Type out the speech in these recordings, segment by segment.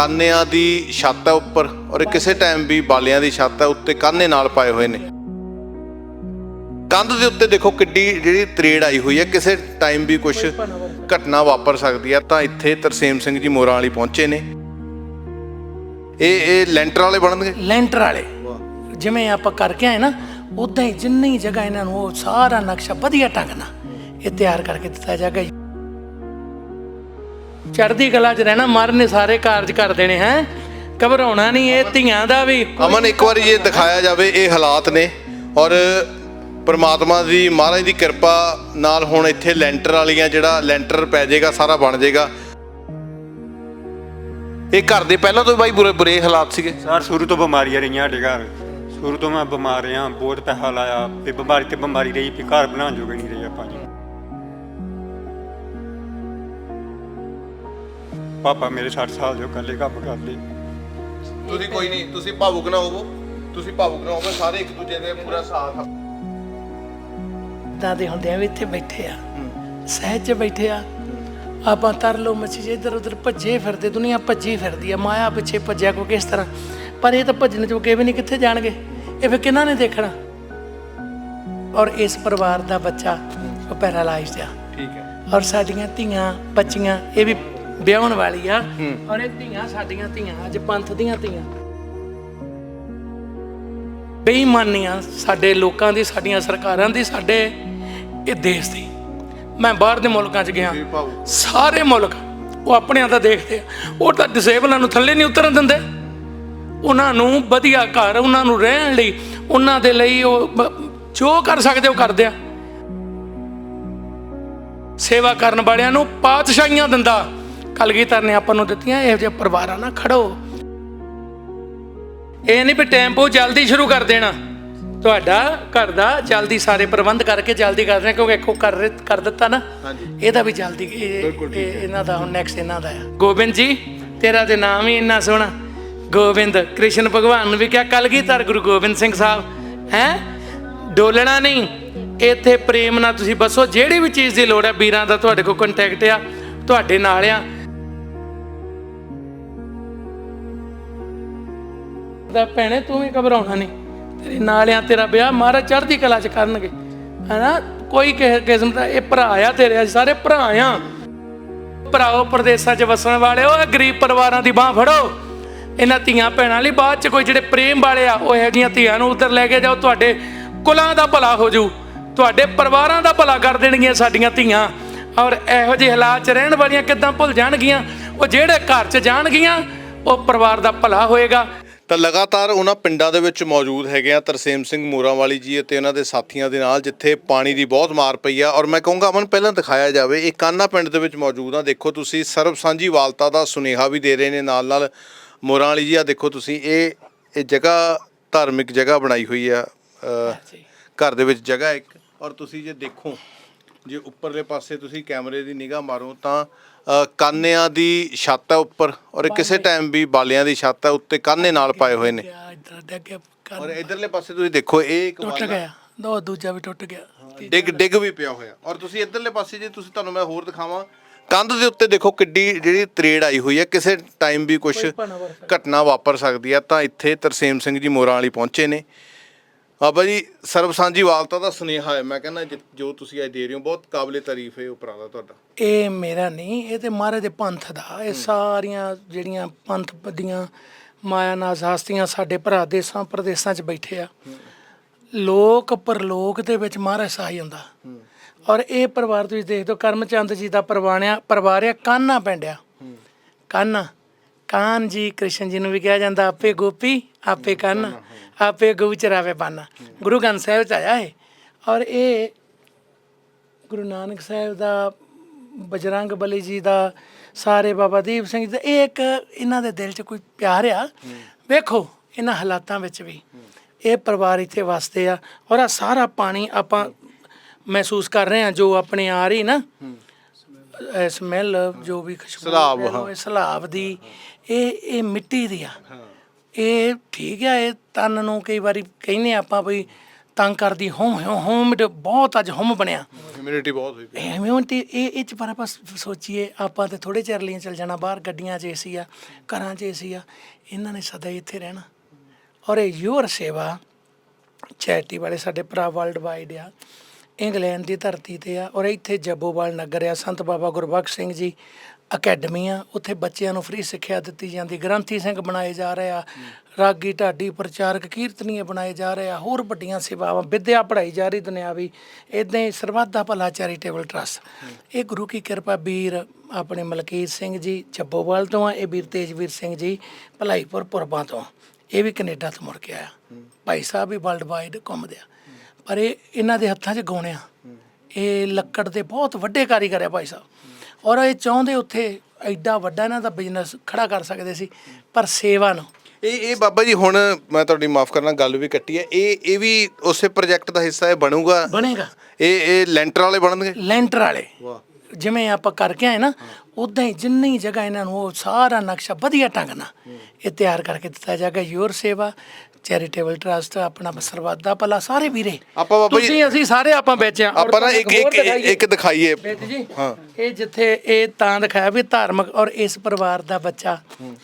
ਕਾਨਿਆਂ ਦੀ ਛੱਤ ਹੈ ਉੱਪਰ ਔਰ ਕਿਸੇ ਟਾਈਮ ਵੀ ਬਾਲਿਆਂ ਦੀ ਛੱਤ ਹੈ ਉੱਤੇ ਕਾਨੇ ਨਾਲ ਪਾਏ ਹੋਏ ਨੇ। ਕੰਧ ਦੇ ਉੱਤੇ ਦੇਖੋ ਕਿੱਡੀ ਜਿਹੜੀ ਤਰੇੜ ਆਈ ਹੋਈ ਹੈ ਕਿਸੇ ਟਾਈਮ ਵੀ ਕੁਝ ਘਟਨਾ ਵਾਪਰ ਸਕਦੀ ਹੈ ਤਾਂ ਇੱਥੇ ਤਰਸੇਮ ਸਿੰਘ ਜੀ ਮੋਰਾਂ ਵਾਲੀ ਪਹੁੰਚੇ ਨੇ। ਇਹ ਇਹ ਲੈਂਟਰ ਵਾਲੇ ਬਣਨਗੇ? ਲੈਂਟਰ ਵਾਲੇ। ਜਿਵੇਂ ਆਪਾਂ ਕਰਕੇ ਆਏ ਨਾ ਉਦਾਂ ਹੀ ਜਿੰਨੀ ਜਗ੍ਹਾ ਇਹਨਾਂ ਨੂੰ ਉਹ ਸਾਰਾ ਨਕਸ਼ਾ ਵਧੀਆ ਢੰਗ ਨਾਲ ਇਹ ਤਿਆਰ ਕਰਕੇ ਦਿੱਤਾ ਜਾਏਗਾ। ਜੀ। ਚੜ੍ਹਦੀ ਕਲਾ 'ਚ ਰਹਿਣਾ ਮਰ ਨੇ ਸਾਰੇ ਕਾਰਜ ਕਰ ਦੇਣੇ ਹੈ? ਘਬਰਾਉਣਾ ਨਹੀਂ ਇਹ ਧੀਆਂ ਦਾ ਵੀ। ਅਮਨ ਇੱਕ ਵਾਰੀ ਇਹ ਦਿਖਾਇਆ ਜਾਵੇ ਇਹ ਹਾਲਾਤ ਨੇ। ਔਰ ਪ੍ਰਮਾਤਮਾ ਦੀ ਮਹਾਰਾਜ ਦੀ ਕਿਰਪਾ ਨਾਲ ਹੁਣ ਇੱਥੇ ਲੈਂਟਰ ਵਾਲੀਆਂ ਜਿਹੜਾ ਲੈਂਟਰ ਪੈ ਜਾਏਗਾ ਸਾਰਾ ਬਣ ਜਾਏਗਾ। ਇਹ ਘਰ ਦੇ ਪਹਿਲਾਂ ਤੋਂ ਬਾਈ ਬੁਰੇ ਬੁਰੇ ਹਾਲਾਤ ਸੀਗੇ? ਸਰ ਸ਼ੁਰੂ ਤੋਂ ਬਿਮਾਰੀਆਂ ਰਹੀਆਂ ਸਾਡੇ ਘਰ। ਸ਼ੁਰੂ ਤੋਂ ਮੈਂ ਬਿਮਾਰ ਰਿਹਾ ਬਹੁਤ ਪੈਸਾ ਲਾਇਆ ਤੇ ਬਿਮਾਰੀ ਤੇ ਬਿਮਾਰੀ ਰਹੀ ਵੀ ਘਰ ਬਣਾਉਣ ਜੋਗੇ ਨਹੀਂ ਰਹੇ ਆਪਾਂ ਜੀ। ਪਾਪਾ ਮੇਰੇ 60 ਸਾਲ ਜੋ ਇਕੱਲੇ ਕੰਮ ਕਰਦੇ ਤੁਸੀਂ ਕੋਈ ਨਹੀਂ ਤੁਸੀਂ ਭਾਵੁਕ ਨਾ ਹੋਵੋ ਤੁਸੀਂ ਭਾਵੁਕ ਨਾ ਹੋਵੋ ਸਾਰੇ ਇੱਕ ਦੂਜੇ ਦੇ ਪੂਰਾ ਸਾਥ ਇਦਾਂ ਦੇ ਹੁੰਦੇ ਆ ਵੀ ਇੱਥੇ ਬੈਠੇ ਆ ਸਹਿਜ 'ਚ ਬੈਠੇ ਆ। ਆਪਾਂ ਤਰ ਲੋ ਮੱਛੀ ਜੇ ਇੱਧਰ ਉੱਧਰ ਭੱਜੇ ਫਿਰਦੇ ਦੁਨੀਆ ਭੱਜੀ ਫਿਰਦੀ ਆ ਮਾਇਆ ਪਿੱਛੇ ਭੱਜਿਆ ਕੋਈ ਕਿਸ ਤਰ੍ਹਾਂ। ਪਰ ਇਹ ਤਾਂ ਭੱਜਣ ਚੁੱਕੇ ਵੀ ਨਹੀਂ ਕਿੱਥੇ ਜਾਣਗੇ ਇਹ ਫਿਰ ਕਿਹਨਾਂ ਨੇ ਦੇਖਣਾ? ਔਰ ਇਸ ਪਰਿਵਾਰ ਦਾ ਬੱਚਾ ਉਹ ਪੈਰਾਲਾਈਜ਼ਡ ਆ। ਠੀਕ ਹੈ। ਔਰ ਸਾਡੀਆਂ ਧੀਆਂ ਬੱਚੀਆਂ ਇਹ ਵੀ ਵਿਆਹਣ ਵਾਲੀ ਆ ਔਰ ਇਹ ਧੀਆਂ ਸਾਡੀਆਂ ਧੀਆਂ ਅੱਜ ਪੰਥ ਦੀਆਂ ਧੀਆਂ। ਬੇਈਮਾਨੀਆਂ ਸਾਡੇ ਲੋਕਾਂ ਦੀ ਸਾਡੀਆਂ ਸਰਕਾਰਾਂ ਦੀ ਸਾਡੇ ਇਹ ਦੇਸ਼ ਦੀ। ਮੈਂ ਬਾਹਰ ਦੇ ਮੁਲਕਾਂ 'ਚ ਗਿਆ। ਸਾਰੇ ਮੁਲਕ ਉਹ ਆਪਣਿਆਂ ਦਾ ਦੇਖਦੇ ਆ। ਉਹ ਤਾਂ ਡਿਸੇਬਲਾਂ ਨੂੰ ਥੱਲੇ ਨਹੀਂ ਉਤਰਨ ਦਿੰਦੇ। ਉਹਨਾਂ ਨੂੰ ਵਧੀਆ ਘਰ ਉਹਨਾਂ ਨੂੰ ਰਹਿਣ ਲਈ ਉਹਨਾਂ ਦੇ ਲਈ ਉਹ ਜੋ ਕਰ ਸਕਦੇ ਉਹ ਕਰਦੇ ਆ। ਸੇਵਾ ਕਰਨ ਵਾਲਿਆਂ ਨੂੰ ਪਾਤਸ਼ਾਹੀਆਂ ਦਿੰਦਾ। ਕਲਗੀਧਰ ਨੇ ਆਪਾਂ ਨੂੰ ਦਿੱਤੀਆਂ ਇਹੋ ਜਿਹੇ ਪਰਿਵਾਰਾਂ ਨਾਲ ਖੜੋ। ਇਹ ਨਹੀਂ ਵੀ ਟੈਂਪੋ ਜਲਦੀ ਸ਼ੁਰੂ ਕਰ ਦੇਣਾ। ਤੁਹਾਡਾ ਘਰ ਦਾ ਜਲਦੀ ਸਾਰੇ ਪ੍ਰਬੰਧ ਕਰਕੇ ਜਲਦੀ ਕਰ ਦੇਣਾ ਕਿਉਂਕਿ ਇੱਕੋ ਕਰ ਕਰ ਦਿੱਤਾ ਨਾ। ਇਹਦਾ ਵੀ ਜਲਦੀ ਇਹ ਇਹ- ਇਹਨਾਂ ਦਾ ਹੁਣ ਨੈਕਸਟ ਇਹਨਾਂ ਦਾ ਆ। ਗੋਬਿੰਦ ਜੀ ਤੇਰਾ ਤੇ ਨਾਮ ਹੀ ਇੰਨਾ ਸੋਹਣਾ। ਗੋਬਿੰਦ ਕ੍ਰਿਸ਼ਨ ਭਗਵਾਨ ਨੂੰ ਵੀ ਕਿਹਾ ਕਲਗੀਧਰ ਗੁਰੂ ਗੋਬਿੰਦ ਸਿੰਘ ਸਾਹਿਬ। ਹੈ? ਡੋਲਣਾ ਨਹੀਂ। ਇੱਥੇ ਪ੍ਰੇਮ ਨਾਲ ਤੁਸੀਂ ਬਸੋ ਜਿਹੜੀ ਵੀ ਚੀਜ਼ ਦੀ ਲੋੜ ਹੈ ਵੀਰਾਂ ਦਾ ਤੁਹਾਡੇ ਕੋਲ ਕੰਟੈਕਟ ਆ ਤੁਹਾਡੇ ਨਾਲ ਆ। ਦਾ ਭੈਣੇ, ਤੂੰ ਵੀ ਘਬਰਾਉਣਾ ਨਹੀਂ। ਤੇਰੇ ਨਾਲ ਤੇਰਾ ਵਿਆਹ ਮਹਾਰਾਜ ਚੜ੍ਹਦੀ ਕਲਾ ਚ ਕਰਨਗੇ। ਹੈਨਾ? ਕੋਈ ਕਿਸੇ ਕਿਸਮ ਦਾ, ਇਹ ਭਰਾ ਆ ਤੇਰੇ ਸਾਰੇ ਭਰਾ ਆ। ਭਰਾਓ, ਪ੍ਰਦੇਸਾਂ 'ਚ ਵਸਣ ਵਾਲਿਓ, ਇਹ ਗਰੀਬ ਪਰਿਵਾਰਾਂ ਦੀ ਬਾਹ ਫੜੋ। ਇਹਨਾਂ ਧੀਆਂ ਭੈਣਾਂ ਲਈ ਬਾਅਦ 'ਚ ਕੋਈ ਜਿਹੜੇ ਪ੍ਰੇਮ ਵਾਲੇ ਆ, ਉਹ ਇਹੋ ਜਿਹੀਆਂ ਧੀਆਂ ਨੂੰ ਉਧਰ ਲੈ ਕੇ ਜਾਓ, ਤੁਹਾਡੇ ਕੁਲਾਂ ਦਾ ਭਲਾ ਹੋ ਜੂ ਤੁਹਾਡੇ ਪਰਿਵਾਰਾਂ ਦਾ ਭਲਾ ਕਰ ਦੇਣਗੀਆਂ ਸਾਡੀਆਂ ਧੀਆਂ। ਔਰ ਇਹੋ ਜਿਹੇ ਹਾਲਾਤ 'ਚ ਰਹਿਣ ਵਾਲੀਆਂ ਕਿੱਦਾਂ ਭੁੱਲ ਜਾਣਗੀਆਂ? ਉਹ ਜਿਹੜੇ ਘਰ 'ਚ ਜਾਣਗੀਆਂ, ਉਹ ਪਰਿਵਾਰ ਦਾ ਭਲਾ ਹੋਏਗਾ। ਤਾਂ ਲਗਾਤਾਰ ਉਹਨਾਂ ਪਿੰਡਾਂ ਦੇ ਵਿੱਚ ਮੌਜੂਦ ਹੈਗੇ ਆ ਤਰਸੇਮ ਸਿੰਘ ਮੋਰਾਂ ਵਾਲੀ ਜੀ ਅਤੇ ਉਹਨਾਂ ਦੇ ਸਾਥੀਆਂ ਦੇ ਨਾਲ ਜਿੱਥੇ ਪਾਣੀ ਦੀ ਬਹੁਤ ਮਾਰ ਪਈ ਆ। ਔਰ ਮੈਂ ਕਹੂੰਗਾ ਅਮਨ ਪਹਿਲਾਂ ਦਿਖਾਇਆ ਜਾਵੇ ਇਹ ਕਾਨਾ ਪਿੰਡ ਦੇ ਵਿੱਚ ਮੌਜੂਦ ਆ। ਦੇਖੋ ਤੁਸੀਂ ਸਰਬ ਸਾਂਝੀ ਵਾਲਤਾ ਦਾ ਸੁਨੇਹਾ ਵੀ ਦੇ ਰਹੇ ਨੇ ਨਾਲ ਨਾਲ ਮੋਰਾਂ ਵਾਲੀ ਜੀ। ਆ ਦੇਖੋ ਤੁਸੀਂ ਇਹ ਇਹ ਜਗ੍ਹਾ ਧਾਰਮਿਕ ਜਗ੍ਹਾ ਬਣਾਈ ਹੋਈ ਆ। ਘਰ ਦੇ ਵਿੱਚ ਜਗ੍ਹਾ ਇੱਕ। ਔਰ ਤੁਸੀਂ ਜੇ ਦੇਖੋ ਜੇ ਉੱਪਰਲੇ ਪਾਸੇ ਤੁਸੀਂ ਕੈਮਰੇ ਦੀ ਨਿਗਾਹ ਮਾਰੋ ਤਾਂ ਕਾਨਿਆਂ ਦੀ ਛੱਤ ਹੈ ਉੱਪਰ ਔਰ ਇਹ ਕਿਸੇ ਟਾਈਮ ਵੀ ਬਾਲਿਆਂ ਦੀ ਛੱਤ ਹੈ ਉੱਤੇ ਕਾਨੇ ਨਾਲ ਪਾਏ ਹੋਏ ਨੇ। ਗਿਆ ਇੱਧਰ ਡਿੱਗ ਗਿਆ ਕਰ- ਔਰ ਇਧਰਲੇ ਪਾਸੇ ਤੁਸੀਂ ਦੇਖੋ ਇਹ ਇੱਕ ਟੁੱਟ ਵਾਲਾ ਗਿਆ ਦੋ ਦੂਜਾ ਵੀ ਟੁੱਟ ਗਿਆ। ਡਿੱਗ ਡਿੱਗ ਵੀ ਪਿਆ ਹੋਇਆ। ਔਰ ਤੁਸੀਂ ਇਧਰਲੇ ਪਾਸੇ ਜੇ ਤੁਸੀਂ ਤੁਹਾਨੂੰ ਮੈਂ ਹੋਰ ਦਿਖਾਵਾਂ ਕੰਧ ਦੇ ਉੱਤੇ ਦੇਖੋ ਕਿੱਡੀ ਜਿਹੜੀ ਤਰੇੜ ਆਈ ਹੋਈ ਹੈ ਕਿਸੇ ਟਾਈਮ ਵੀ ਕੁਝ ਘਟਨਾ ਵਾਪਰ ਸਕਦੀ ਹੈ ਤਾਂ ਇੱਥੇ ਤਰਸੇਮ ਸਿੰਘ ਜੀ ਮੋਰਾਂ ਵਾਲੀ ਪਹੁੰਚੇ ਨੇ। ਬਾਬਾ ਜੀ ਸਰਬ ਸਾਂਝੀ ਵਾਲਤਾ ਦਾ ਸੁਨੇਹਾ ਹੈ। ਮੈਂ ਕਹਿੰਦਾ ਜਿ- ਤੁਸੀਂ ਅੱਜ ਦੇ ਰਹੇ ਹੋ ਬਹੁਤ ਕਾਬਲੇ ਤਾਰੀਫ ਹੈ ਉਪਰਾਲਾ ਤੁਹਾਡਾ। ਇਹ ਮੇਰਾ ਨਹੀਂ ਇਹ ਤੇ ਮਹਾਰਾਜ ਦੇ ਪੰਥ ਦਾ। ਇਹ ਸਾਰੀਆਂ ਜਿਹੜੀਆਂ ਪੰਥ ਦੀਆਂ ਮਾਇਆ ਨਾਸ ਹਸਤੀਆਂ ਸਾਡੇ ਭਰਾ ਦੇਸਾਂ ਪ੍ਰਦੇਸਾਂ 'ਚ ਬੈਠੇ ਆ। ਲੋਕ ਪਰਲੋਕ ਦੇ ਵਿੱਚ ਮਹਾਰਾਜ ਸਹਾਈ ਹੁੰਦਾ। ਔਰ ਇਹ ਪਰਿਵਾਰ ਤੁਸੀਂ ਦੇਖ ਦੋ ਕਰਮਚੰਦ ਜੀ ਦਾ ਪਰਵਾਣਿਆ ਪਰਿਵਾਰ ਆ ਕਾਨਾ ਪਿੰਡਿਆ। ਕਾਨਾ। ਕਾਨ ਜੀ ਕ੍ਰਿਸ਼ਨ ਜੀ ਨੂੰ ਵੀ ਕਿਹਾ ਜਾਂਦਾ ਆਪੇ ਗੋਪੀ ਆਪੇ ਕਾਨਾ ਆਪੇ ਗਊ ਚਰਾਵੇ ਬਾਨਾ। ਗੁਰੂ ਗ੍ਰੰਥ ਸਾਹਿਬ ਚ ਆਇਆ ਹੈ ਔਰ ਇਹ ਗੁਰੂ ਨਾਨਕ ਸਾਹਿਬ ਦਾ ਬਜਰੰਗ ਬਲੀ ਜੀ ਦਾ ਸਾਰੇ ਬਾਬਾ ਦੀਪ ਸਿੰਘ ਜੀ ਦਾ ਇਹ ਇੱਕ ਇਹਨਾਂ ਦੇ ਦਿਲ 'ਚ ਕੋਈ ਪਿਆਰ ਆ। ਵੇਖੋ ਇਹਨਾਂ ਹਾਲਾਤਾਂ ਵਿੱਚ ਵੀ। ਇਹ ਪਰਿਵਾਰ ਇੱਥੇ ਵਸਦੇ ਆ। ਔਰ ਆ ਸਾਰਾ ਪਾਣੀ ਆਪਾਂ ਮਹਿਸੂਸ ਕਰ ਰਹੇ ਆ ਜੋ ਆਪਣੇ ਆ ਰਹੀ ਨਾ ਸਮੈਲ ਜੋ ਵੀ ਖੁਸ਼ਬੂ ਸਲਾਬ, ਦੀ ਇਹ ਇਹ ਮਿੱਟੀ ਦੀ ਆ। ਇਹ ਠੀਕ ਆ ਇਹ ਤਨ ਨੂੰ ਕਈ ਵਾਰੀ ਕਹਿੰਦੇ ਆਪਾਂ ਵੀ ਤੰਗ ਕਰਦੀ ਹੋਮ ਹੋਮ ਬਹੁਤ ਅੱਜ ਹੋਮ ਬਣਿਆ। ਹਿਊਮਿਡਿਟੀ ਬਹੁਤ ਹੋਈ ਪਈ। ਇਮਿਊਨਿਟੀ ਇਹ ਇਹ ਚ ਪਰ ਆਪਾਂ ਸੋਚੀਏ ਆਪਾਂ ਤੇ ਥੋੜੇ ਚਿਰ ਲਈ ਚੱਲ ਜਾਣਾ ਬਾਹਰ ਗੱਡੀਆਂ 'ਚ ਏਸੀ ਆ ਘਰਾਂ 'ਚ ਏਸੀ ਆ ਇਹਨਾਂ ਨੇ ਸਦਾ ਇੱਥੇ ਰਹਿਣਾ। ਔਰ ਇਹ ਯੂਰ ਸੇਵਾ ਚੈਰਿਟੀ ਵਾਲੇ ਸਾਡੇ ਭਰਾ ਵਰਲਡ ਵਾਈਡ ਆ ਇੰਗਲੈਂਡ ਦੀ ਧਰਤੀ ਤੇ ਆ ਔਰ ਇੱਥੇ ਜੱਬੋਵਾਲ ਨਗਰ ਆ ਸੰਤ ਬਾਬਾ ਗੁਰਬਖਸ਼ ਸਿੰਘ ਜੀ ਅਕੈਡਮੀ ਆ, ਉੱਥੇ ਬੱਚਿਆਂ ਨੂੰ ਫ੍ਰੀ ਸਿੱਖਿਆ ਦਿੱਤੀ ਜਾਂਦੀ। ਗ੍ਰੰਥੀ ਸਿੰਘ ਬਣਾਏ ਜਾ ਰਹੇ ਆ, ਰਾਗੀ ਢਾਡੀ ਪ੍ਰਚਾਰਕ ਕੀਰਤਨੀਏ ਬਣਾਏ ਜਾ ਰਹੇ ਆ, ਹੋਰ ਵੱਡੀਆਂ ਸੇਵਾਵਾਂ, ਵਿਦਿਆ ਪੜ੍ਹਾਈ ਜਾ ਰਹੀ ਦੁਨਿਆਵੀ ਇਦਾਂ ਹੀ ਸਰਬੱਤ ਭਲਾ ਚੈਰੀਟੇਬਲ ਟਰਸਟ। ਇਹ ਗੁਰੂ ਕੀ ਕਿਰਪਾ ਵੀਰ ਆਪਣੇ ਮਲਕੀਤ ਸਿੰਘ ਜੀ ਜੱਬੋਵਾਲ ਤੋਂ ਆ, ਇਹ ਵੀਰ ਤੇਜਵੀਰ ਸਿੰਘ ਜੀ ਭਲਾਈਪੁਰ ਪੁਰਬਾਂ ਤੋਂ। ਇਹ ਵੀ ਕੈਨੇਡਾ ਤੋਂ ਮੁੜ ਕੇ ਆਇਆ। ਭਾਈ ਸਾਹਿਬ ਵੀ ਵਰਲਡ ਵਾਈਡ ਘੁੰਮਦੇ ਆ। ਪਰ ਇਹ ਇਹਨਾਂ ਦੇ ਹੱਥਾਂ 'ਚ ਗਾਉਣੇ ਆ। ਇਹ ਲੱਕੜ ਦੇ ਬਹੁਤ ਵੱਡੇ ਕਾਰੀਗਰ ਆ ਭਾਈ ਸਾਹਿਬ। ਔਰ ਇਹ ਚਾਹੁੰਦੇ ਉੱਥੇ ਐਡਾ ਵੱਡਾ ਇਹਨਾਂ ਦਾ ਬਿਜ਼ਨਸ ਖੜਾ ਕਰ ਸਕਦੇ ਸੀ ਪਰ ਸੇਵਾ ਨੂੰ। ਇਹ ਇਹ ਬਾਬਾ ਜੀ ਹੁਣ ਮੈਂ ਤੁਹਾਡੀ ਮਾਫ ਕਰਨਾ ਗੱਲ ਵੀ ਕੱਟੀ ਹੈ। ਇਹ ਇਹ ਵੀ ਉਸੇ ਪ੍ਰੋਜੈਕਟ ਦਾ ਹਿੱਸਾ ਹੈ ਬਣੂਗਾ? ਬਣੇਗਾ। ਇਹ ਇਹ ਲੈਂਟਰ ਵਾਲੇ ਬਣਨਗੇ? ਲੈਂਟਰ ਵਾਲੇ। ਵਾਹ। ਜਿਵੇਂ ਆਪਾਂ ਕਰਕੇ ਆਏ ਨਾ ਉਦਾਂ ਹੀ ਜਿੰਨੀ ਜਗ੍ਹਾ ਇਹਨਾਂ ਨੂੰ ਉਹ ਸਾਰਾ ਨਕਸ਼ਾ ਵਧੀਆ ਢੰਗ ਨਾਲ ਇਹ ਤਿਆਰ ਕਰਕੇ ਦਿੱਤਾ ਜਾਏਗਾ ਯੂਰ ਸੇਵਾ। ਚੈਰੀਟੇਬਲ ਟਰਸਟ ਆਪਣਾ ਸਰਬੱਤ ਦਾ ਭਲਾ ਸਾਰੇ ਵੀਰੇ। ਆਪਾਂ ਬਾਬਾ ਜੀ- ਤੁਸੀਂ ਅਸੀਂ ਸਾਰੇ ਆਪਾਂ ਵਿੱਚ ਆ। ਆਪਾਂ ਨਾ ਇੱਕ ਇੱਕ। ਇੱਕ ਦਿਖਾਈਏ। ਬੇਟ ਜੀ। ਹਾਂ। ਇਹ ਜਿੱਥੇ ਇਹ ਤਾਂ ਦਿਖਾਇਆ ਵੀ ਧਾਰਮਿਕ ਔਰ ਇਸ ਪਰਿਵਾਰ ਦਾ ਬੱਚਾ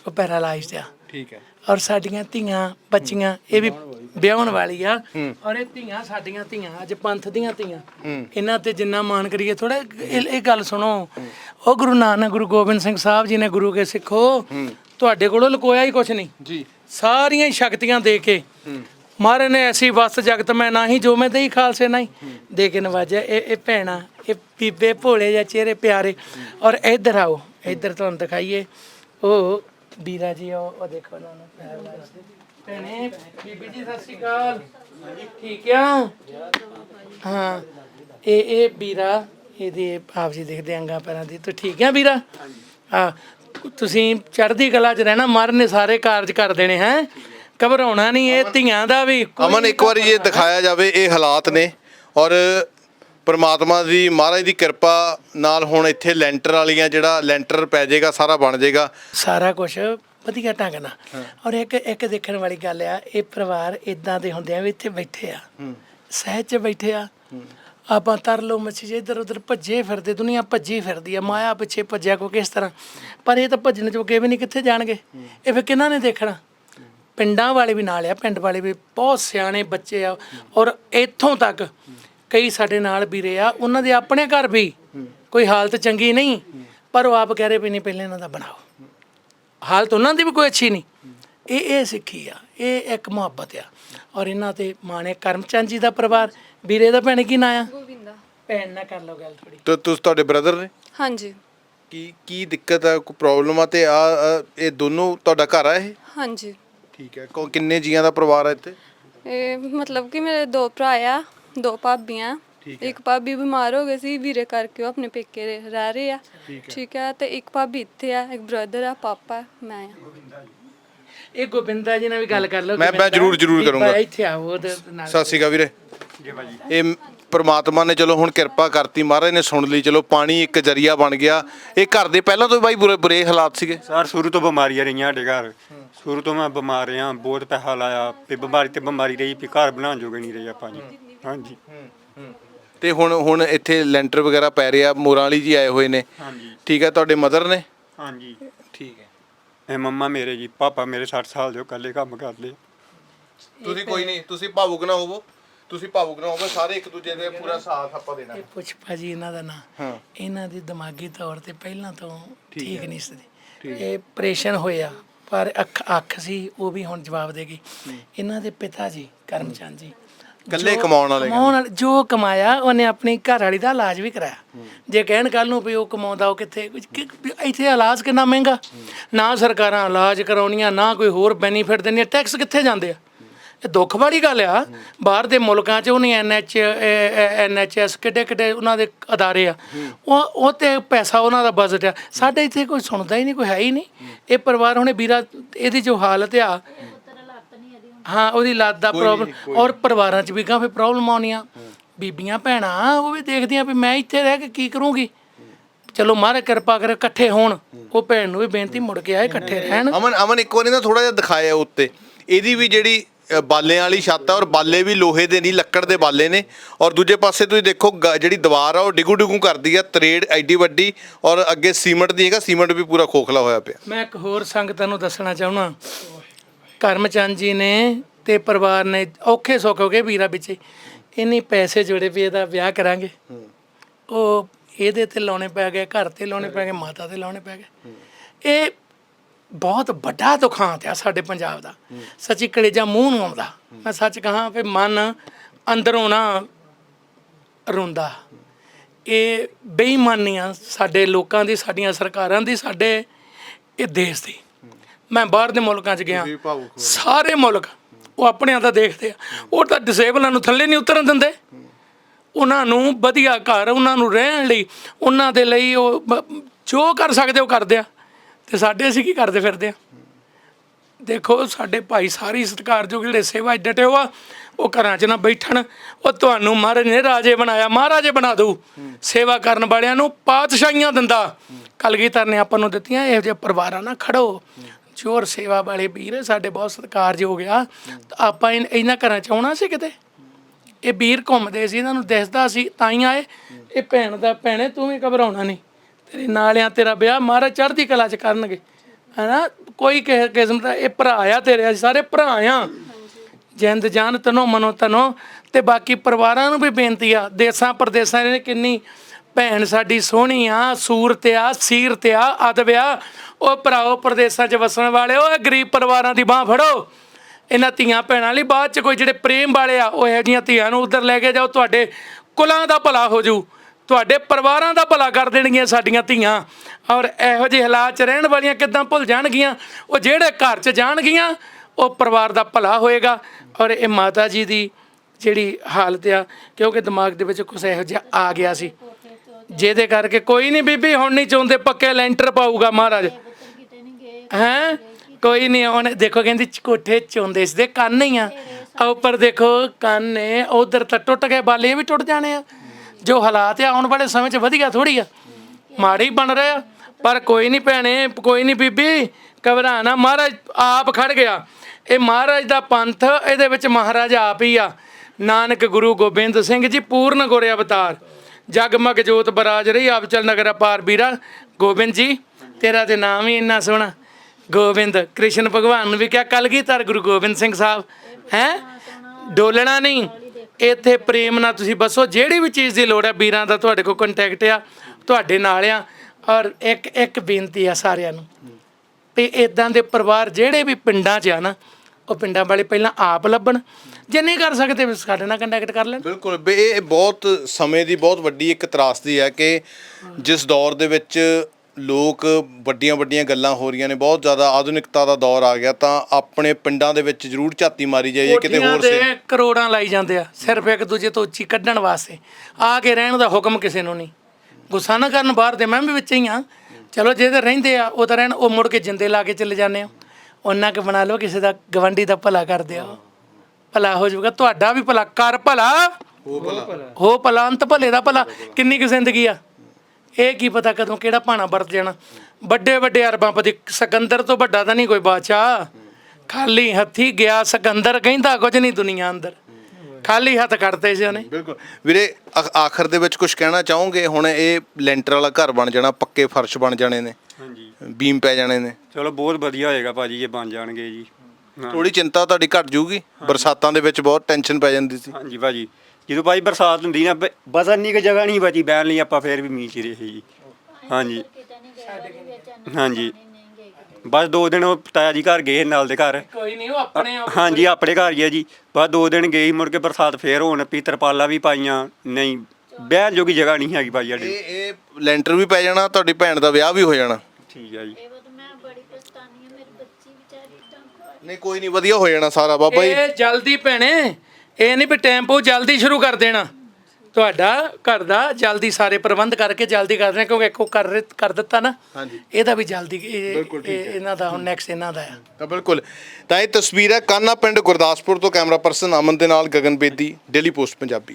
ਉਹ ਪੈਰਾਲਾਈਜ਼ਡ ਆ। ਠੀਕ ਹੈ। ਔਰ ਸਾਡੀਆਂ ਧੀਆਂ ਬੱਚੀਆਂ ਇਹ ਵੀ ਵਿਆਹਣ ਵਾਲੀ ਆ। ਔਰ ਇਹ ਧੀਆਂ ਸਾਡੀਆਂ ਧੀਆਂ ਅੱਜ ਪੰਥ ਦੀਆਂ ਧੀਆਂ। ਇਹਨਾਂ ਤੇ ਜਿੰਨਾ ਮਾਣ ਕਰੀਏ ਥੋੜਾ ਇਹ ਇਹ ਗੱਲ ਸੁਣੋ। ਉਹ ਗੁਰੂ ਨਾਨਕ ਗੁਰੂ ਗੋਬਿੰਦ ਸਿੰਘ ਸਾਹਿਬ ਜੀ ਨੇ ਗੁਰੂ ਕੇ ਸਿੱਖੋ। ਤੁਹਾਡੇ ਕੋਲੋਂ ਲੁਕੋਇਆ ਹੀ ਕੁਛ ਨਹੀਂ। ਜੀ। ਸਾਰੀਆਂ ਹੀ ਸ਼ਕਤੀਆਂ ਦੇ ਕੇ ਮਹਾਰਾਜ ਨੇ ਐਸੀ ਵਸਤ ਜਗਤ ਮੈਂ ਨਹੀਂ, ਜੋ ਮੈਂ ਦੇਈ ਖਾਲਸੇ ਨਹੀਂ। ਦੇ ਕੇ ਨਵਾਜਿਆ ਇਹ ਇਹ ਭੈਣਾ, ਇਹ ਬੀਬੇ ਭੋਲੇ ਜਾਂ ਚਿਹਰੇ ਪਿਆਰੇ। ਔਰ ਇੱਧਰ ਆਓ, ਇੱਧਰ ਤੁਹਾਨੂੰ ਦਿਖਾਈਏ। ਉਹ ਵੀਰਾ ਜੀ ਉਹ ਉਹ ਦੇਖੋ ਉਹਨਾਂ ਨੂੰ। ਪਿਆਰ ਵਾਸਤੇ ਭੈਣੇ, ਬੀਬੀ ਜੀ, ਸਤਿ ਸ਼੍ਰੀ ਅਕਾਲ। ਠੀਕ ਆ? ਹਾਂ, ਇਹ ਇਹ ਵੀਰਾ, ਇਹਦੇ ਆਪ ਜੀ ਦੇਖਦੇ ਅੰਗਾ, ਪੈਰਾਂ ਦੀ। ਤੂੰ ਠੀਕ ਆ ਵੀਰਾ? ਹਾਂ ਤੁਸੀਂ ਚੜ੍ਹਦੀ ਕਲਾ 'ਚ ਰਹਿਣਾ ਮਰ ਨੇ ਸਾਰੇ ਕਾਰਜ ਕਰ ਦੇਣੇ ਹੈ? ਘਬਰਾਉਣਾ ਨਹੀਂ ਇਹ ਧੀਆਂ ਦਾ ਵੀ ਅਮਨ ਇੱਕ ਵਾਰੀ ਇਹ ਦਿਖਾਇਆ ਜਾਵੇ ਇਹ ਹਾਲਾਤ ਨੇ। ਔਰ ਪ੍ਰਮਾਤਮਾ ਦੀ ਮਹਾਰਾਜ ਦੀ ਕਿਰਪਾ ਨਾਲ ਹੁਣ ਇੱਥੇ ਲੈਂਟਰ ਵਾਲੀਆਂ ਜਿਹੜਾ ਲੈਂਟਰ ਪੈ ਜਾਏਗਾ ਸਾਰਾ ਬਣ ਜਾਏਗਾ। ਸਾਰਾ ਕੁਝ ਵਧੀਆ ਢੰਗ ਨਾਲ। ਔਰ ਇੱਕ ਇੱਕ ਦੇਖਣ ਵਾਲੀ ਗੱਲ ਆ ਇਹ ਪਰਿਵਾਰ ਇਦਾਂ ਦੇ ਹੁੰਦੇ ਆ ਵੀ ਇੱਥੇ ਬੈਠੇ ਆ। ਸਹਿਜ 'ਚ ਬੈਠੇ ਆ। ਆਪਾਂ ਤਰਲੋ ਮੱਛੀ ਜੇ ਇੱਧਰ ਉੱਧਰ ਭੱਜੇ ਫਿਰਦੇ, ਦੁਨੀਆ ਭੱਜੀ ਫਿਰਦੀ ਆ, ਮਾਇਆ ਪਿੱਛੇ ਭੱਜਿਆ ਕੋ ਕਿਸ ਤਰ੍ਹਾਂ। ਪਰ ਇਹ ਤਾਂ ਭੱਜਣ ਚੋਕੇ ਵੀ ਨਹੀਂ ਕਿੱਥੇ ਜਾਣਗੇ। ਇਹ ਫਿਰ ਕਿਹਨਾਂ ਨੇ ਦੇਖਣਾ? ਪਿੰਡਾਂ ਵਾਲੇ ਵੀ ਨਾਲ ਆ, ਪਿੰਡ ਵਾਲੇ ਵੀ ਬਹੁਤ ਸਿਆਣੇ ਬੱਚੇ ਆ। ਔਰ ਇੱਥੋਂ ਤੱਕ ਕਈ ਸਾਡੇ ਨਾਲ ਵੀਰੇ ਆ, ਉਹਨਾਂ ਦੇ ਆਪਣੇ ਘਰ ਵੀ ਕੋਈ ਹਾਲਤ ਚੰਗੀ ਨਹੀਂ, ਪਰ ਉਹ ਆਪ ਕਹਿ ਰਹੇ ਵੀ ਨਹੀਂ, ਪਹਿਲੇ ਇਹਨਾਂ ਦਾ ਬਣਾਓ। ਹਾਲਤ ਉਹਨਾਂ ਦੀ ਵੀ ਕੋਈ ਅੱਛੀ ਨਹੀਂ। ਇਹ ਇਹ ਸਿੱਖੀ ਆ, ਇਹ ਇੱਕ ਮੁਹੱਬਤ ਆ। ਔਰ ਇਹਨਾਂ ਤੇ ਮਾਣੇ ਕਰਮਚੰਦ ਜੀ ਦਾ ਪਰਿਵਾਰ ਵੀਰੇ ਦਾ ਭੈਣ ਕੀ ਨਾਂ ਆ? ਗੋਵਿੰਦਾ। ਭੈਣ ਨਾਲ ਕਰ ਲਓ ਗੱਲ ਥੋੜੀ ਤੇ ਤੁਸੀਂ ਤੁਹਾਡੇ ਬ੍ਰਦਰ ਨੇ? ਹਾਂਜੀ। ਕੀ ਕੀ ਦਿੱਕਤ ਆ ਕੋਈ ਪ੍ਰੋਬਲਮ ਆ ਤੇ ਆ ਆ ਇਹ ਦੋਨੋਂ ਤੁਹਾਡਾ ਘਰ ਆ ਇਹ? ਹਾਂਜੀ। ਠੀਕ ਹੈ ਕੋ ਕਿੰਨੇ ਜੀਆਂ ਦਾ ਪਰਿਵਾਰ ਆ ਇੱਥੇ? ਇਹ ਮਤਲਬ ਕਿ ਮੇਰੇ ਦੋ ਭਰਾ ਆ ਦੋ ਭਾਬੀਆਂ। ਇੱਕ ਭਾਬੀ ਬਿਮਾਰ ਹੋ ਗਈ ਸੀ ਵੀਰੇ ਕਰਕੇ ਉਹ ਆਪਣੇ ਪੇਕੇ ਰਹਿ ਰਹਿ ਰਹੇ ਆ। ਠੀਕ ਹੈ। ਤੇ ਇੱਕ ਭਾਬੀ ਇੱਥੇ ਆ ਇੱਕ ਬ੍ਰਦਰ ਆ ਪਾਪਾ ਮੈਂ ਆ। ਇਹ ਗੋਬਿੰਦਾ ਜੀ ਨਾਲ ਵੀ ਗੱਲ ਕਰ ਲਓ ਮੈਂ- ਮੈਂ ਗੋਬਿੰਦਾ। ਜ਼ਰੂਰ- ਜ਼ਰੂਰ ਕਰੂੰਗਾ। ਇੱਥੇ ਆਓ ਉਹਦੇ ਨਾਲ। ਸਤਿ ਸ਼੍ਰੀ ਅਕਾਲ ਵੀਰੇ। ਜੀ ਭਾਜੀ। ਇਹ ਪ੍ਰਮਾਤਮਾ ਨੇ ਚਲੋ ਹੁਣ ਕਿਰਪਾ ਕਰਤੀ ਮਹਾਰਾਜ ਨੇ ਸੁਣ ਲਈ ਚਲੋ ਪਾਣੀ ਇੱਕ ਜ਼ਰੀਆ ਬਣ ਗਿਆ। ਇਹ ਘਰ ਦੇ ਪਹਿਲਾਂ ਤੋਂ ਹੀ ਬਾਈ ਬੁਰੇ ਬੁਰੇ ਹਾਲਾਤ ਸੀਗੇ? ਸਰ ਸ਼ੁਰੂ ਤੋਂ ਬਿਮਾਰੀਆਂ ਰਹੀਆਂ ਸਾਡੇ ਘਰ। ਸ਼ੁਰੂ ਤੋਂ ਮੈਂ ਬਿਮਾਰ ਰਿਹਾ ਬਹੁਤ ਪੈਸਾ ਲਾਇਆ ਵੀ ਬਿਮਾਰੀ ਤੇ ਬਿਮਾਰੀ ਰਹੀ ਵੀ ਘਰ ਬਣਾਉਣ ਜੋਗੇ ਨਹੀਂ ਰਹੇ ਆਪਾਂ ਜੀ। ਹਾਂਜੀ। ਤੇ ਹੁਣ ਹੁਣ ਇੱਥੇ ਲੈਂਟਰ ਵਗੈਰਾ ਪੈ ਰਿਹਾ ਮੋਰਾਂ ਵਾਲੀ ਜੀ ਆਏ ਹੋਏ ਨੇ। ਹਾਂਜੀ। ਠੀਕ ਹੈ ਤੁਹਾਡੇ ਮਦਰ ਨੇ? ਹਾਂਜੀ। ਠੀਕ ਹੈ। ਇਹ ਮੰਮਾ ਮੇਰੇ ਜੀ ਪਾਪਾ ਮੇਰੇ 60 ਸਾਲ ਦੇ ਉਹ ਇਕੱਲੇ ਕੰਮ ਕਰਦੇ ਤੁਸੀਂ ਕੋਈ ਨਹੀਂ ਤੁਸੀਂ ਭਾਵੁਕ ਨਾ ਹੋਵੋ। ਤੁਸੀਂ ਭਾਵੁਕ ਨਾ ਹੋਵੋ ਸਾਰੇ ਇੱਕ ਦੂਜੇ ਦੇ ਪੂਰਾ ਸਾਥ ਆਪਾਂ ਦੇਣਾ। ਇਹ ਪੁੱਛ ਭਾਜੀ ਇਹਨਾਂ ਦਾ ਨਾਂ। ਹਾਂ। ਇਹਨਾਂ ਦੀ ਦਿਮਾਗੀ ਤੌਰ ਤੇ ਪਹਿਲਾਂ ਤੋਂ ਠੀਕ ਨਹੀਂ ਸੀ। ਇਹ ਆਪਰੇਸ਼ਨ ਹੋਇਆ ਪਰ ਅੱਖ ਅੱਖ ਸੀ ਉਹ ਵੀ ਹੁਣ ਜਵਾਬ ਦੇਗੀ। ਇਹਨਾਂ ਦੇ ਪਿਤਾ ਜੀ ਕਰਮਚੰਦ ਜੀ। ਇਕੱਲੇ ਜੋ ਕਮਾਉਣ ਵਾਲੇ ਕਮਾਉਣ ਵਾਲੇ ਜੋ ਕਮਾਇਆ ਉਹਨੇ ਆਪਣੀ ਘਰ ਵਾਲੀ ਦਾ ਇਲਾਜ ਵੀ ਕਰਾਇਆ। ਜੇ ਕਹਿਣ ਕੱਲ ਨੂੰ ਵੀ ਉਹ ਕਮਾਉਂਦਾ ਉਹ ਕਿੱਥੇ ਕਿ- ਵੀ ਇੱਥੇ ਇਲਾਜ ਕਿੰਨਾ ਮਹਿੰਗਾ? ਨਾ ਸਰਕਾਰਾਂ ਇਲਾਜ ਕਰਾਉਣੀਆਂ ਨਾ ਕੋਈ ਹੋਰ ਬੈਨੀਫਿਟ ਦਿੰਦੀਆਂ ਟੈਕਸ ਕਿੱਥੇ ਜਾਂਦੇ ਆ? ਇਹ ਦੁੱਖ ਵਾਲੀ ਗੱਲ ਆ। ਬਾਹਰ ਦੇ ਮੁਲਕਾਂ 'ਚ ਉਹਨੇ ਐਨਐਚ ਐਨਐਚਐਸ ਕਿੱਡੇ ਕਿੱਡੇ ਉਹਨਾਂ ਦੇ ਅਦਾਰੇ ਆ। ਉਹ ਉਹ ਤੇ ਪੈਸਾ ਉਹਨਾਂ ਦਾ ਬਜਟ ਆ। ਸਾਡੇ ਇੱਥੇ ਕੋਈ ਸੁਣਦਾ ਹੀ ਨਹੀਂ ਕੋਈ ਹੈ ਹੀ ਨਹੀਂ। ਇਹ ਪਰਿਵਾਰ ਹੁਣੇ ਵੀਰਾ ਇਹਦੀ ਜੋ ਹਾਲਤ ਆ ਹਾਂ ਉਹਦੀ ਲੱਤ ਦਾ ਪ੍ਰੋਬਲਮ ਔਰ ਪਰਿਵਾਰਾਂ 'ਚ ਵੀ ਕਾਫੀ ਪ੍ਰੋਬਲਮ ਆਉਣੀਆਂ। ਬੀਬੀਆਂ ਭੈਣਾਂ ਉਹ ਵੀ ਦੇਖਦੀਆਂ ਵੀ ਮੈਂ ਇੱਥੇ ਰਹਿ ਕੇ ਕੀ ਕਰੂੰਗੀ। ਚਲੋ ਮਹਾਰਾਜ ਕਿਰਪਾ ਕਰੇ ਇਕੱਠੇ ਹੋਣ। ਉਹ ਭੈਣ ਨੂੰ ਵੀ ਬੇਨਤੀ ਮੁੜ ਕੇ ਆਏ ਇਕੱਠੇ ਰਹਿਣ। ਅਮਨ ਅਮਨ ਇੱਕ ਵਾਰੀ ਨਾ ਥੋੜਾ ਜਿਹਾ ਦਿਖਾਇਆ ਉੱਤੇ। ਇਹਦੀ ਵੀ ਜਿਹੜੀ ਅ, ਬਾਲਿਆਂ ਵਾਲੀ ਛੱਤ ਆ ਔਰ ਬਾਲੇ ਵੀ ਲੋਹੇ ਦੇ ਨਹੀਂ ਲੱਕੜ ਦੇ ਬਾਲੇ ਨੇ। ਔਰ ਦੂਜੇ ਪਾਸੇ ਤੁਸੀਂ ਦੇਖੋ ਗ- ਜਿਹੜੀ ਦੀਵਾਰ ਆ ਉਹ ਡਿਗੂ ਡਿਗੂ ਕਰਦੀ ਆ ਤਰੇੜ ਐਡੀ ਵੱਡੀ ਔਰ ਅੱਗੇ ਸੀਮੈਂਟ ਦੀ ਹੈਗਾ ਸੀਮੈਂਟ ਵੀ ਪੂਰਾ ਖੋਖਲਾ ਹੋਇਆ ਪਿਆ। ਮੈਂ ਇੱਕ ਹੋਰ ਸੰਗਤਾਂ ਨੂੰ ਦੱਸਣਾ ਚਾਹੁੰਦਾ। ਕਰਮਚੰਦ ਜੀ ਨੇ ਤੇ ਪਰਿਵਾਰ ਨੇ ਔਖੇ ਸੌਖੇ ਹੋ ਕੇ ਵੀਰਾ ਵਿੱਚ। ਇੰਨੀ ਪੈਸੇ ਜੋੜੇ ਵੀ ਇਹਦਾ ਵਿਆਹ ਕਰਾਂਗੇ ਉਹ ਇਹਦੇ ਤੇ ਲਾਉਣੇ ਪੈ ਗਏ ਘਰ ਤੇ ਲਾਉਣੇ ਪੈ ਗਏ ਮਾਤਾ ਤੇ ਲਾਉਣੇ ਪੈ ਗਏ। ਇਹ ਬਹੁਤ ਵੱਡਾ ਦੁਖਾਂਤ ਆ ਸਾਡੇ ਪੰਜਾਬ ਦਾ। ਸੱਚੀ ਕਲੇਜਾ ਮੂੰਹ ਨੂੰ ਆਉਂਦਾ। ਮੈਂ ਸੱਚ ਕਹਾਂ ਵੀ ਮਨ ਅੰਦਰੋਂ ਨਾ ਰੋਂਦਾ। ਇਹ ਬੇਈਮਾਨੀਆਂ ਸਾਡੇ ਲੋਕਾਂ ਦੀ ਸਾਡੀਆਂ ਸਰਕਾਰਾਂ ਦੀ ਸਾਡੇ ਇਹ ਦੇਸ਼ ਦੀ। ਮੈਂ ਬਾਹਰ ਦੇ ਮੁਲਕਾਂ 'ਚ ਗਿਆ। ਸਾਰੇ ਮੁਲਕ ਉਹ ਆਪਣਿਆਂ ਦਾ ਦੇਖਦੇ ਆ। ਉਹ ਤਾਂ ਡਿਸੇਬਲਾਂ ਨੂੰ ਥੱਲੇ ਨਹੀਂ ਉਤਰਨ ਦਿੰਦੇ। ਉਹਨਾਂ ਨੂੰ ਵਧੀਆ ਘਰ ਉਹਨਾਂ ਨੂੰ ਰਹਿਣ ਲਈ ਉਹਨਾਂ ਦੇ ਲਈ ਉਹ ਜੋ ਕਰ ਸਕਦੇ ਉਹ ਕਰਦੇ ਆ। ਤੇ ਸਾਡੇ ਅਸੀਂ ਕੀ ਕਰਦੇ ਫਿਰਦੇ ਆ? ਦੇਖੋ, ਸਾਡੇ ਭਾਈ ਸਾਰੀ ਸਤਿਕਾਰਯੋਗ ਜਿਹੜੇ ਸੇਵਾ 'ਚ ਡਟੇ ਹੋ ਉਹ ਘਰਾਂ 'ਚ ਨਾ ਬੈਠਣ, ਉਹ ਤੁਹਾਨੂੰ ਮਹਾਰਾਜ ਨੇ ਰਾਜੇ ਬਣਾਇਆ, ਮਹਾਰਾਜੇ ਬਣਾ ਦੂ ਸੇਵਾ ਕਰਨ ਵਾਲਿਆਂ ਨੂੰ ਪਾਤਸ਼ਾਹੀਆਂ ਦਿੰਦਾ। ਕਲਗੀਧਰ ਨੇ ਆਪਾਂ ਨੂੰ ਦਿੱਤੀਆਂ, ਇਹੋ ਜਿਹੇ ਪਰਿਵਾਰਾਂ ਨਾਲ ਖੜੋ। ਜੋਰ ਸੇਵਾ ਵਾਲੇ ਵੀਰ ਸਾਡੇ ਬਹੁਤ ਸਤਿਕਾਰਯੋਗ ਆ, ਤਾਂ ਆਪਾਂ ਇਨ- ਇਹਨਾਂ ਘਰਾਂ 'ਚ ਆਉਣਾ ਸੀ ਕਿਤੇ? ਇਹ ਵੀਰ ਘੁੰਮਦੇ ਸੀ, ਇਹਨਾਂ ਨੂੰ ਦਿਸਦਾ ਸੀ, ਤਾਂ ਹੀ ਆਏ। ਇਹ ਭੈਣ ਦਾ ਭੈਣੇ ਤੂੰ ਵੀ ਘਬਰਾਉਣਾ ਨਹੀਂ। ਤੇਰੇ ਨਾਲਿਆਂ ਤੇਰਾ ਵਿਆਹ ਮਹਾਰਾਜ ਚੜ੍ਹਦੀ ਕਲਾ 'ਚ ਕਰਨਗੇ। ਹੈਨਾ? ਕੋਈ ਕਿਸੇ ਕਿਸਮ ਦਾ, ਇਹ ਭਰਾ ਆ ਤੇਰੇ, ਅਸੀਂ ਸਾਰੇ ਭਰਾ ਆ। ਜਿੰਦ ਜਾਨ ਤਨੋ ਮਨੋ ਤਨੋ। ਤੇ ਬਾਕੀ ਪਰਿਵਾਰਾਂ ਨੂੰ ਵੀ ਬੇਨਤੀ ਆ, ਦੇਸਾਂ ਪ੍ਰਦੇਸਾਂ ਨੇ ਕਿੰਨੀ ਭੈਣ ਸਾਡੀ ਸੋਹਣੀ ਆ ਸੂਰਤ ਆ ਸੀਰਤ ਆ ਅਦਬ ਆ ਉਹ ਭਰਾਓ ਪ੍ਰਦੇਸਾਂ 'ਚ ਵਸਣ ਵਾਲੇ ਉਹ ਗਰੀਬ ਪਰਿਵਾਰਾਂ ਦੀ ਬਾਹ ਫੜੋ। ਇਹਨਾਂ ਧੀਆਂ ਭੈਣਾਂ ਲਈ ਬਾਅਦ 'ਚ ਕੋਈ ਜਿਹੜੇ ਪ੍ਰੇਮ ਵਾਲੇ ਆ, ਉਹ ਇਹੋ ਜਿਹੀਆਂ ਧੀਆਂ ਨੂੰ ਉਧਰ ਲੈ ਕੇ ਜਾਓ, ਤੁਹਾਡੇ ਕੁਲਾਂ ਦਾ ਭਲਾ ਹੋ ਜੂ। ਤੁਹਾਡੇ ਪਰਿਵਾਰਾਂ ਦਾ ਭਲਾ ਕਰ ਦੇਣਗੀਆਂ ਸਾਡੀਆਂ ਧੀਆਂ। ਔਰ ਇਹੋ ਜਿਹੇ ਹਾਲਾਤ 'ਚ ਰਹਿਣ ਵਾਲੀਆਂ ਕਿਦਾਂ ਭੁੱਲ ਜਾਣਗੀਆਂ, ਉਹ ਜਿਹੜੇ ਘਰ 'ਚ ਜਾਣਗੀਆਂ, ਉਹ ਪਰਿਵਾਰ ਦਾ ਭਲਾ ਹੋਏਗਾ। ਔਰ ਇਹ ਮਾਤਾ ਜੀ ਦੀ ਜਿਹੜੀ ਹਾਲਤ ਆ, ਕਿਉਂਕਿ ਦਿਮਾਗ ਦੇ ਵਿੱਚ ਕੁਝ ਇਹੋ ਜਿਹਾ ਆ ਗਿਆ ਸੀ। ਜਿਹਦੇ ਕਰਕੇ ਕੋਈ ਨਹੀਂ ਬੀਬੀ, ਹੁਣ ਨਹੀਂ ਚਾਹੁੰਦੇ ਪੱਕੇ ਲੈਂਟਰ ਪਾਊਗਾ ਮਹਾਰਾਜ। ਹੈ? ਕੋਈ ਨਹੀਂ ਉਹਨੇ ਦੇਖੋ ਕਹਿੰਦੀ ਕੋਠੇ ਚੋਂਦੇ ਸੀ, ਦੇ ਕੰਨ ਹੀ ਆ। ਉੱਪਰ ਦੇਖੋ, ਕੰਨ ਨੇ, ਉਧਰ ਤਾਂ ਟੁੱਟ ਗਏ, ਬਾਲੇ ਵੀ ਟੁੱਟ ਜਾਣੇ ਆ। ਜੋ ਹਾਲਾਤ ਆ, ਆਉਣ ਵਾਲੇ ਸਮੇਂ 'ਚ ਵਧੀਆ ਥੋੜੀ ਆ। ਮਾੜੇ ਬਣ ਰਹੇ ਆ, ਪਰ ਕੋਈ ਨਹੀਂ ਭੈਣੇ, ਕੋਈ ਨਹੀਂ ਬੀਬੀ, ਘਬਰਾਣਾ। ਮਹਾਰਾਜ ਆਪ ਖੜ ਗਿਆ। ਇਹ ਮਹਾਰਾਜ ਦਾ ਪੰਥ, ਇਹਦੇ ਵਿੱਚ ਮਹਾਰਾਜ ਆਪ ਹੀ ਆ। ਨਾਨਕ ਗੁਰੂ ਗੋਬਿੰਦ ਸਿੰਘ ਜੀ, ਪੂਰਨ ਗੁਰ ਅਵਤਾਰ। ਜਗਮਗ ਜੋਤ ਬਰਾਜ ਰਹੀ, ਆਪ ਨਗਰ ਪਾਰ ਵੀਰਾ। ਗੋਬਿੰਦ ਜੀ, ਤੇਰਾ ਤੇ ਨਾਮ ਹੀ ਇੰਨਾ ਸੋਹਣਾ। ਗੋਬਿੰਦ, ਕ੍ਰਿਸ਼ਨ ਭਗਵਾਨ ਨੂੰ ਵੀ ਕਿਹਾ, ਕਲਗੀਧਰ ਗੁਰੂ ਗੋਬਿੰਦ ਸਿੰਘ ਸਾਹਿਬ। ਹੈ? ਡੋਲਣਾ ਨਹੀਂ। ਇੱਥੇ ਪ੍ਰੇਮ ਨਾਲ ਤੁਸੀਂ ਬਸੋ, ਜਿਹੜੀ ਵੀ ਚੀਜ਼ ਦੀ ਲੋੜ ਹੈ ਵੀਰਾਂ ਦਾ ਤੁਹਾਡੇ ਕੋਲ ਕੰਟੈਕਟ ਆ, ਤੁਹਾਡੇ ਨਾਲ ਆ, ਔਰ ਇੱਕ ਇੱਕ ਬੇਨਤੀ ਆ ਸਾਰਿਆਂ ਨੂੰ ਵੀ ਇਦਾਂ ਦੇ ਪਰਿਵਾਰ ਜਿਹੜੇ ਵੀ ਪਿੰਡਾਂ 'ਚ ਆ ਨਾ, ਉਹ ਪਿੰਡਾਂ ਵਾਲੇ ਪਹਿਲਾਂ ਆਪ ਲੱਭਣ। ਜੇ ਨਹੀਂ ਕਰ ਸਕਦੇ ਵੀ ਸਾਡੇ ਨਾਲ ਕੰਟੈਕਟ ਕਰ ਲੈਣ। ਬਿਲਕੁਲ ਬਈ ਇਹ ਬਹੁਤ ਸਮੇਂ ਦੀ ਬਹੁਤ ਵੱਡੀ ਇੱਕ ਤਰਾਸਦੀ ਹੈ ਕਿ ਜਿਸ ਦੌਰ ਦੇ ਵਿੱਚ ਲੋਕ ਵੱਡੀਆਂ ਵੱਡੀਆਂ ਗੱਲਾਂ ਹੋ ਰਹੀਆਂ ਨੇ ਬਹੁਤ ਜ਼ਿਆਦਾ ਆਧੁਨਿਕਤਾ ਦਾ ਦੌਰ ਆ ਗਿਆ ਤਾਂ ਆਪਣੇ ਪਿੰਡਾਂ ਦੇ ਵਿੱਚ ਜ਼ਰੂਰ ਝਾਤੀ ਮਾਰੀ ਜਾਈਏ ਕਿਤੇ ਹੋਰ ਸੇ। ਕਰੋੜਾਂ ਲਾਈ ਜਾਂਦੇ ਆ ਸਿਰਫ ਇੱਕ ਦੂਜੇ ਤੋਂ ਉੱਚੀ ਕੱਢਣ ਵਾਸਤੇ। ਆ ਕੇ ਰਹਿਣ ਦਾ ਹੁਕਮ ਕਿਸੇ ਨੂੰ ਨਹੀਂ। ਗੁੱਸਾ ਨਾ ਕਰਨ ਬਾਹਰ ਦੇ ਮੈਂ ਵੀ ਵਿੱਚ ਹੀ ਆ ਚਲੋ ਜਿਹਦੇ ਰਹਿੰਦੇ ਆ ਉਹ ਤਾਂ ਰਹਿਣ ਉਹ ਮੁੜ ਕੇ ਜਿੰਦੇ ਲਾ ਕੇ ਚਲੇ ਜਾਂਦੇ ਆ। ਉਹਨਾਂ ਕੇ ਬਣਾ ਲਓ ਕਿਸੇ ਦਾ ਗਵੰਡੀ ਦਾ ਭਲਾ ਕਰ ਦਿਓ ਭਲਾ ਹੋ ਜਾਊਗਾ ਤੁਹਾਡਾ ਵੀ ਭਲਾ ਕਰ ਭਲਾ। ਹੋ ਭਲਾ। ਹੋ ਭਲਾ ਅੰਤ ਭਲੇ ਦਾ ਭਲਾ। ਕਿੰਨੀ ਕੁ ਜ਼ਿੰਦਗੀ ਆ? ਇਹ ਕੀ ਪਤਾ ਕਦੋਂ ਕਿਹੜਾ ਭਾਣਾ ਵਰਤ ਜਾਣਾ ਵੱਡੇ ਵੱਡੇ ਅਰਬਾਂਪਤੀ ਸਿਕੰਦਰ ਤੋਂ ਵੱਡਾ ਤਾਂ ਨਹੀਂ ਕੋਈ ਬਾਦਸ਼ਾਹ। ਖਾਲੀ ਹੱਥੀ ਗਿਆ ਸਿਕੰਦਰ ਕਹਿੰਦਾ ਕੁਝ ਨਹੀਂ ਦੁਨੀਆ ਅੰਦਰ। ਖਾਲੀ ਹੱਥ ਕੱਢਤੇ ਸੀ ਉਹਨੇ। ਬਿਲਕੁਲ। ਵੀਰੇ ਆਖਰ ਦੇ ਵਿੱਚ ਕੁਝ ਕਹਿਣਾ ਚਾਹੋਗੇ? ਹੁਣ ਇਹ ਲੈਂਟਰ ਵਾਲਾ ਘਰ ਬਣ ਜਾਣਾ ਪੱਕੇ ਫਰਸ਼ ਬਣ ਜਾਣੇ ਨੇ। ਹਾਂਜੀ। ਬੀਮ ਪੈ ਜਾਣੇ ਨੇ। ਚਲੋ ਬਹੁਤ ਵਧੀਆ ਹੋਏਗਾ ਭਾਜੀ ਜੇ ਬਣ ਜਾਣਗੇ ਜੀ। ਥੋੜੀ ਚਿੰਤਾ ਤੁਹਾਡੀ ਘਟ ਜੂਗੀ। ਬਰਸਾਤਾਂ ਦੇ ਵਿੱਚ ਬਹੁਤ ਟੈਨਸ਼ਨ ਪੈ ਜਾਂਦੀ ਸੀ। ਹਾਂਜੀ ਭਾਜੀ। ਜਦੋਂ ਭਾਈ ਬਰਸਾਤ ਹੁੰਦੀ ਨਾ ਬ- ਬਸ ਇੰਨੀ ਕੁ ਜਗ੍ਹਾ ਨਹੀਂ ਬਚੀ ਬਹਿਣ ਲਈ ਆਪਾਂ ਫੇਰ ਵੀ ਮੀਂਹ ਚ ਰਹੇ ਜੀ। ਹਾਂਜੀ। ਹਾਂਜੀ। ਬਸ ਦੋ ਦਿਨ ਉਹ ਤਾਇਆ ਜੀ ਘਰ ਗਏ ਨਾਲ ਦੇ ਘਰ। ਕੋਈ ਨਹੀਂ ਉਹ ਆਪਣੇ ਆਪ ਹਾਂਜੀ ਆਪਣੇ ਘਰ ਹੀ ਆ ਜੀ। ਬਸ ਦੋ ਦਿਨ ਗਏ ਸੀ, ਮੁੜ ਕੇ ਬਰਸਾਤ ਫੇਰ ਹੋਣ ਪੀ ਤਰਪਾਲਾਂ ਵੀ ਪਾਈਆਂ ਨਹੀਂ ਬਹਿਣ ਜੋਗੀ ਜਗ੍ਹਾ ਨਹੀਂ ਹੈਗੀ ਭਾਈ ਸਾਡੇ। ਇਹ ਇਹ ਲੈਂਟਰ ਵੀ ਪੈ ਜਾਣਾ ਤੁਹਾਡੀ ਭੈਣ ਦਾ ਵਿਆਹ ਵੀ ਹੋ ਜਾਣਾ। ਠੀਕ ਹੈ ਜੀ। ਇਹ ਵਕਤ ਮੈਂ ਬੜੀ ਪਛਤਾਨੀ ਹਾਂ ਮੇਰੀ ਬੱਚੀ ਵਿਚਾਰੀ ਤਾਂ ਨਹੀਂ ਕੋਈ ਨਹੀਂ ਵਧੀਆ ਹੋ ਜਾਣਾ ਸਾਰਾ ਬਾਬਾ ਜੀ। ਇਹ ਜਲਦੀ ਭੈਣੇ ਇਹ ਨਹੀਂ ਵੀ ਟੈਂਪੋ ਜਲਦੀ ਸ਼ੁਰੂ ਕਰ ਦੇਣਾ। ਤੁਹਾਡਾ ਘਰ ਦਾ ਜਲਦੀ ਸਾਰੇ ਪ੍ਰਬੰਧ ਕਰਕੇ ਜਲਦੀ ਕਰ ਦੇਣਾ ਕਿਉਂਕਿ ਇੱਕੋ ਕਰ ਕਰ ਦਿੱਤਾ ਨਾ। ਹਾਂਜੀ। ਇਹਦਾ ਵੀ ਜਲਦੀ ਇਹ ਇਹ- ਇਹਨਾਂ ਦਾ ਹੁਣ ਨੈਕਸਟ ਇਹਨਾਂ ਦਾ ਆ। ਤਾਂ ਬਿਲਕੁਲ। ਤਾਂ ਇਹ ਤਸਵੀਰ ਹੈ ਕਾਨਾ ਪਿੰਡ ਗੁਰਦਾਸਪੁਰ ਤੋਂ ਕੈਮਰਾ ਪਰਸਨ ਅਮਨ ਦੇ ਨਾਲ ਗਗਨ ਬੇਦੀ ਡੇਲੀ ਪੋਸਟ ਪੰਜਾਬੀ।